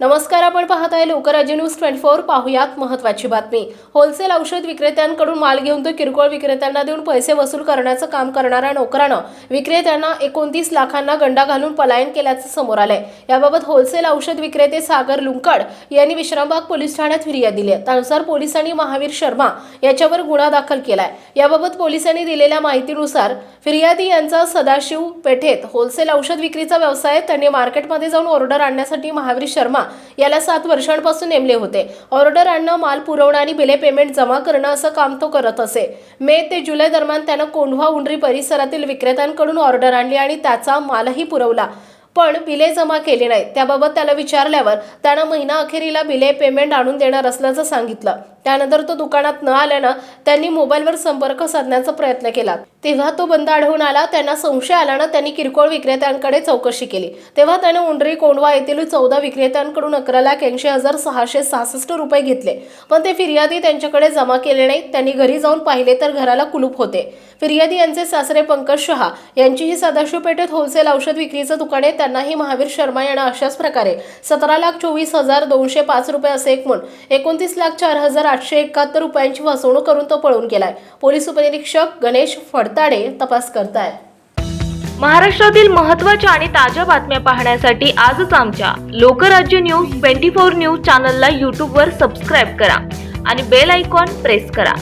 नमस्कार आपण पाहत आहे लोकराज्य न्यूज ट्वेंटी फोर. पाहुयात महत्वाची बातमी. होलसेल औषध विक्रेत्यांकडून माल घेऊन तो किरकोळ विक्रेत्यांना देऊन पैसे वसूल करण्याचं काम करणाऱ्या नोकरानं विक्रेत्यांना एकोणतीस लाखांना गंडा घालून पलायन केल्याचं समोर आलंय. याबाबत होलसेल औषध विक्रेते सागर लुंकड यांनी विश्रामबाग पोलीस ठाण्यात फिर्याद दिली आहे. त्यानुसार पोलिसांनी महावीर शर्मा याच्यावर गुन्हा दाखल केलाय. याबाबत पोलिसांनी दिलेल्या माहितीनुसार फिर्यादी यांचा सदाशिव पेठेत होलसेल औषध विक्रीचा व्यवसाय त्यांनी मार्केटमध्ये जाऊन ऑर्डर आणण्यासाठी महावीर शर्मा याला सात वर्षांपासून नेमले होते. ऑर्डर आणणं माल पुरवणं आणि बिले पेमेंट जमा करणं असं काम तो करत असे. मे ते जुलै दरम्यान त्यानं कोंढवा उंडरी परिसरातील विक्रेत्यांकडून ऑर्डर आणली आणि त्याचा मालही पुरवला. पण बिले जमा केली नाही त्याबाबत त्याला विचारल्यावर त्यानं महिना अखेरीला बिले पेमेंट आणून देणार असल्याचं सांगितलं. त्यानंतर तो दुकानात न आल्यानं त्यांनी मोबाईलवर संपर्क साधण्याचा प्रयत्न केला. तेव्हा तो बंद आढळून आला त्यांना संशय आल्यानं त्यांनी किरकोळ विक्रेत्यांकडे चौकशी केली. तेव्हा त्याने उंडरी कोंडवा येथील चौदा विक्रेत्यांकडून अकरा लाख ऐंशी हजार सहाशे सहासष्ट रुपये घेतले. पण ते फिर्यादी त्यांच्याकडे जमा केले नाहीत. त्यांनी घरी जाऊन पाहिले तर घराला कुलूप होते. फिर्यादी यांचे सासरे पंकज शहा यांचीही सदाशिव पेठेत होलसेल औषध विक्रीचं दुकान आहे. त्यांनाही महावीर शर्मा यांना अशाच प्रकारे सतरा लाख चोवीस हजार दोनशे पाच रुपये असे एकूण एकोणतीस लाख चार हजार आठशे एकाहत्तर रुपयांची फसवणूक करून तो पळून गेलाय. पोलीस उपनिरीक्षक गणेश फडताडे तपास करताय. महाराष्ट्रातील महत्त्वाच्या आणि ताज्या बातम्या पाहण्यासाठी आजच आमच्या Lokrajya news twenty four news चॅनलला यूट्यूबवर सबस्क्राईब करा आणि बेल आयकॉन प्रेस करा.